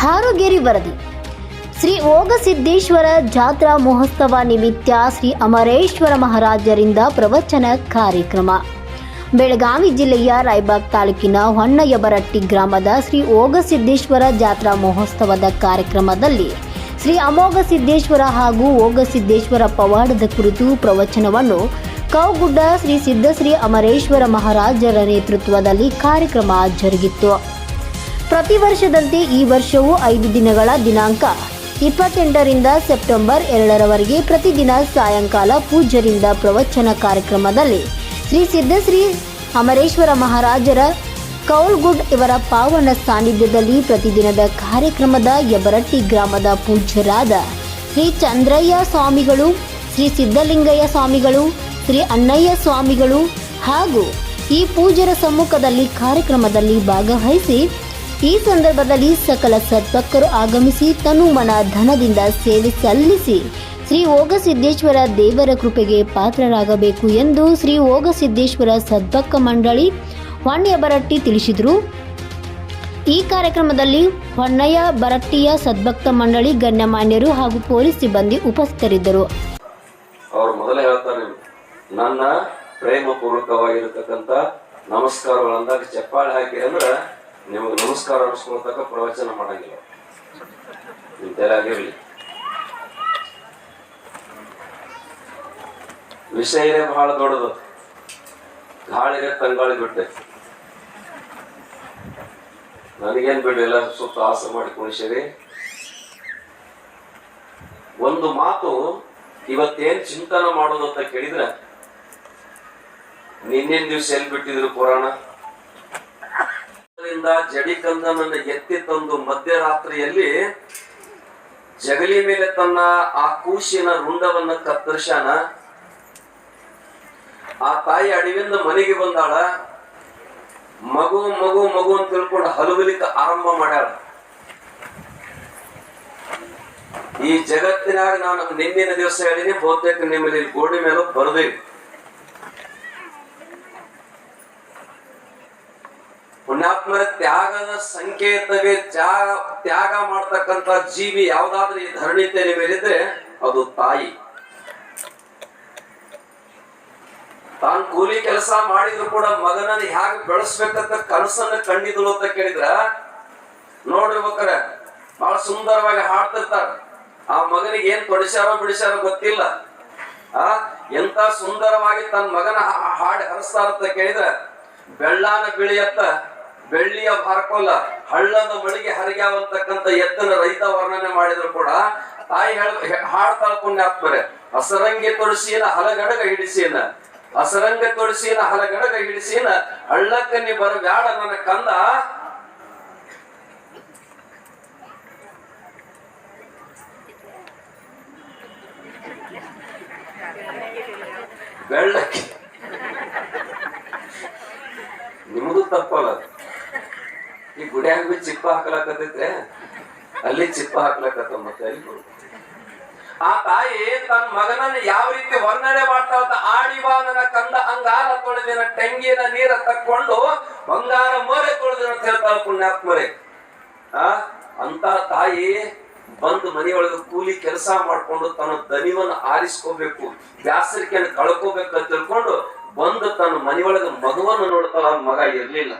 ಹಾರುಗೇರಿ ವರದಿ. ಶ್ರೀ ಓಗಸಿದ್ದೇಶ್ವರ ಜಾತ್ರಾ ಮಹೋತ್ಸವ ನಿಮಿತ್ತ ಶ್ರೀ ಅಮರೇಶ್ವರ ಮಹಾರಾಜರಿಂದ ಪ್ರವಚನ ಕಾರ್ಯಕ್ರಮ. ಬೆಳಗಾವಿ ಜಿಲ್ಲೆಯ ರಾಯಬಾಗ್ ತಾಲೂಕಿನ ಹೊನ್ನಯಬರಟ್ಟಿ ಗ್ರಾಮದ ಶ್ರೀ ಓಗಸಿದ್ದೇಶ್ವರ ಜಾತ್ರಾ ಮಹೋತ್ಸವದ ಕಾರ್ಯಕ್ರಮದಲ್ಲಿ ಶ್ರೀ ಅಮೋಘ ಸಿದ್ದೇಶ್ವರ ಹಾಗೂ ಓಗಸಿದ್ದೇಶ್ವರ ಪವಾಡದ ಕುರಿತು ಪ್ರವಚನವನ್ನು ಕೌಗುಡ್ಡ ಶ್ರೀ ಸಿದ್ದಶ್ರೀ ಅಮರೇಶ್ವರ ಮಹಾರಾಜರ ನೇತೃತ್ವದಲ್ಲಿ ಕಾರ್ಯಕ್ರಮ ಜರುಗಿತ್ತು. ಪ್ರತಿ ವರ್ಷದಂತೆ ಈ ವರ್ಷವೂ ಐದು ದಿನಗಳ ದಿನಾಂಕ. ಇಪ್ಪತ್ತೆಂಟರಿಂದ ಸೆಪ್ಟೆಂಬರ್ ಎರಡರವರೆಗೆ ಪ್ರತಿದಿನ ಸಾಯಂಕಾಲ ಪೂಜ್ಯರಿಂದ ಪ್ರವಚನ ಕಾರ್ಯಕ್ರಮದಲ್ಲಿ ಶ್ರೀ ಸಿದ್ಧಶ್ರೀ ಅಮರೇಶ್ವರ ಮಹಾರಾಜರ ಕೌಲ್ಗುಡ್ ಇವರ ಪಾವನ ಸಾನ್ನಿಧ್ಯದಲ್ಲಿ ಪ್ರತಿದಿನದ ಕಾರ್ಯಕ್ರಮದ ಯಬರಟ್ಟಿ ಗ್ರಾಮದ ಪೂಜ್ಯರಾದ ಶ್ರೀ ಚಂದ್ರಯ್ಯ ಸ್ವಾಮಿಗಳು, ಶ್ರೀ ಸಿದ್ದಲಿಂಗಯ್ಯ ಸ್ವಾಮಿಗಳು, ಶ್ರೀ ಅಣ್ಣಯ್ಯ ಸ್ವಾಮಿಗಳು ಹಾಗೂ ಈ ಪೂಜ್ಯರ ಸಮ್ಮುಖದಲ್ಲಿ ಕಾರ್ಯಕ್ರಮದಲ್ಲಿ ಭಾಗವಹಿಸಿ ಈ ಸಂದರ್ಭದಲ್ಲಿ ಸಕಲ ಸದ್ಭಕ್ತರು ಆಗಮಿಸಿ ತನು ಮನ ಧನದಿಂದ ಸೇವೆ ಸಲ್ಲಿಸಿ ಶ್ರೀ ಓಗಸಿದ್ದೇಶ್ವರ ದೇವರ ಕೃಪೆಗೆ ಪಾತ್ರರಾಗಬೇಕು ಎಂದು ಶ್ರೀ ಓಗಸಿದ್ದೇಶ್ವರ ಸದ್ಭಕ್ತ ಮಂಡಳಿ ಹೊಣ್ಣೆಯ ಬರಟ್ಟಿ ತಿಳಿಸಿದರು. ಈ ಕಾರ್ಯಕ್ರಮದಲ್ಲಿ ಹೊನ್ನಯ್ಯ ಬರಟ್ಟಿಯ ಸದ್ಭಕ್ತ ಮಂಡಳಿ ಗಣ್ಯಮಾನ್ಯರು ಹಾಗೂ ಪೊಲೀಸ್ ಸಿಬ್ಬಂದಿ ಉಪಸ್ಥಿತರಿದ್ದರು. ಅವರು ಮೊದಲೇ ಹೇಳ್ತಾರೆ, ನನ್ನ ಪ್ರೇಮ ನಮಸ್ಕಾರಗಳಂದಾಗ ಚಪ್ಪಾಳೆ ಹಾಕಿ ಅಂದ್ರೆ ನಿಮಗೆ ನಮಸ್ಕಾರ ಅನ್ಸ್ಕೊಳ್ತಕ್ಕ ಪ್ರವಚನ ಮಾಡಂಗಿಲ್ಲ. ನಿಮ್ ತೆಲಾಗಿರ್ಲಿ ವಿಷಯನೇ ಬಹಳ ದೊಡ್ಡದು. ಗಾಳಿಗೆ ತಂಗಾಳಿ ಬಿಟ್ಟೆ. ನನಗೇನ್ ಬಿಡ್ಲಿಲ್ಲ ಸುತ್ತ ಆಸೆ ಮಾಡಿ ಕುಣಿಸಿರಿ. ಒಂದು ಮಾತು ಇವತ್ತೇನ್ ಚಿಂತನ ಮಾಡೋದು ಅಂತ ಕೇಳಿದ್ರೆ ನಿನ್ನೆ ದಿವಸ ಎಲ್ಲಿ ಬಿಟ್ಟಿದ್ರು ಪುರಾಣ? ಅದರಿಂದ ನನ್ನ ಎತ್ತಿ ತಂದು ಮಧ್ಯರಾತ್ರಿಯಲ್ಲಿ ಜಗಲಿ ಮೇಲೆ ತನ್ನ ಆ ಕೂಸಿನ ರುಂಡವನ್ನ ಕತ್ತರಿಸಾನ ಆ ತಾಯಿ ಅಡವಿಂದ ಮನೆಗೆ ಬಂದಾಳ. ಮಗು ಮಗು ಮಗು ಅಂತ ತಿಳ್ಕೊಂಡು ಹಲುಗಲಿಕ್ಕೆ ಆರಂಭ ಮಾಡ್ಯಾಳ. ಈ ಜಗತ್ತಿನಾಗ ನಾನು ನಿನ್ನಿನ ದಿವಸ ಹೇಳಿನಿ, ಬಹುತೇಕ ನಿಮ್ಮಲ್ಲಿ ಗೋಡೆ ಮೇಲೆ ಬರದೇವಿ ಪುಣ್ಯಾತ್ಮರ ತ್ಯಾಗದ ಸಂಕೇತವೇ ತ್ಯಾಗ ತ್ಯಾಗ ಮಾಡ್ತಕ್ಕಂತ ಜೀವಿ ಯಾವ್ದಾದ್ರೂ ಈ ಧರಣಿ ತೆರೆ ಮೇಲಿದ್ರೆ ಅದು ತಾಯಿ. ತಾನು ಕೂಲಿ ಕೆಲಸ ಮಾಡಿದ್ರು ಕೂಡ ಮಗನನ್ನ ಹ್ಯಾಗ ಬೆಳೆಸ್ಬೇಕಂತ ಕನಸನ್ನ ಕಂಡಿದ್ರು ಅಂತ ಕೇಳಿದ್ರ? ನೋಡಿರ್ಬೇಕಾರ ಬಹಳ ಸುಂದರವಾಗಿ ಹಾಡ್ತಿರ್ತಾರ. ಆ ಮಗನಿಗೆ ಏನ್ ತೊಡಿಸ್ಯಾರೋ ಬಿಡಿಸ್ಯಾರೋ ಗೊತ್ತಿಲ್ಲ. ಆ, ಎಂತ ಸುಂದರವಾಗಿ ತನ್ನ ಮಗನ ಹಾಡಿ ಹರಿಸ್ತಾರ ಅಂತ ಕೇಳಿದ್ರ, ಬೆಳ್ಳಾನ ಬಿಳಿಯತ್ತ ಬೆಳ್ಳಿಯ ಭಾರಕೋಲ, ಹಳ್ಳದ ಮಳಿಗೆ ಹರಿಗ್ಯಾವಂತಕ್ಕಂತ ಎತ್ತನ ರೈತ ವರ್ಣನೆ ಮಾಡಿದ್ರು ಕೂಡ ತಾಯಿ ಹೇಳ ತಾಳ್ಕೊಂಡೆ ಹಾಕ್ತಾರೆ ಅಸರಂಗಿ ತೊಡಸಿನ ಹಲಗಡಗ ಹಿಡಿಸಿನ, ಅಸರಂಗ ತೊಡಸಿನ ಹಲಗಡಗ ಹಿಡಿಸಿನ ಹಳ್ಳಕ್ಕನ್ನಿ ಬರ ಬ್ಯಾಡ ನನ್ನ ಕಂದ ಬೆಳ್ಳಕ್ಕೆ ನಿಮಗೂ ತಪ್ಪಲ್ಲ. ಈ ಗುಡಿಯಾಗ ಬಿ ಚಿಪ್ಪ ಹಾಕ್ಲಾಕತೈತೆ ಅಲ್ಲಿ ಚಿಪ್ಪ ಹಾಕ್ಲಾಕತ್ತ ಮತ್ತೆ ಅಲ್ಲಿ. ಆ ತಾಯಿ ತನ್ನ ಮಗನನ್ನ ಯಾವ ರೀತಿ ವರ್ಣನೆ ಮಾಡ್ತಾಳ ಅಂತ ನನ್ನ ಕಂದ ಅಂಗಾರ ತೊಳೆದಿನ ಟೆಂಗಿನ ನೀರ ತಕ್ಕೊಂಡು ಬಂಗಾರ ಮೋರೆ ತೊಳೆದಿನ ಹೇಳ್ತಾಳ ಪುಣ್ಯಾತ್ಮರೆ ಆ, ಅಂತ ತಾಯಿ ಬಂದು ಮನೆಯೊಳಗೆ ಕೂಲಿ ಕೆಲಸ ಮಾಡ್ಕೊಂಡು ತನ್ನ ದನಿವನ್ನ ಆರಿಸ್ಕೋಬೇಕು, ಬ್ಯಾಸರಿಕೆಯನ್ನು ಕಳ್ಕೋಬೇಕು ಅಂತ ತಿಳ್ಕೊಂಡು ಬಂದು ತನ್ನ ಮನೆಯೊಳಗೆ ಮಗುವನ್ನು ನೋಡ್ತಾಳ ಮಗ ಇರ್ಲಿಲ್ಲ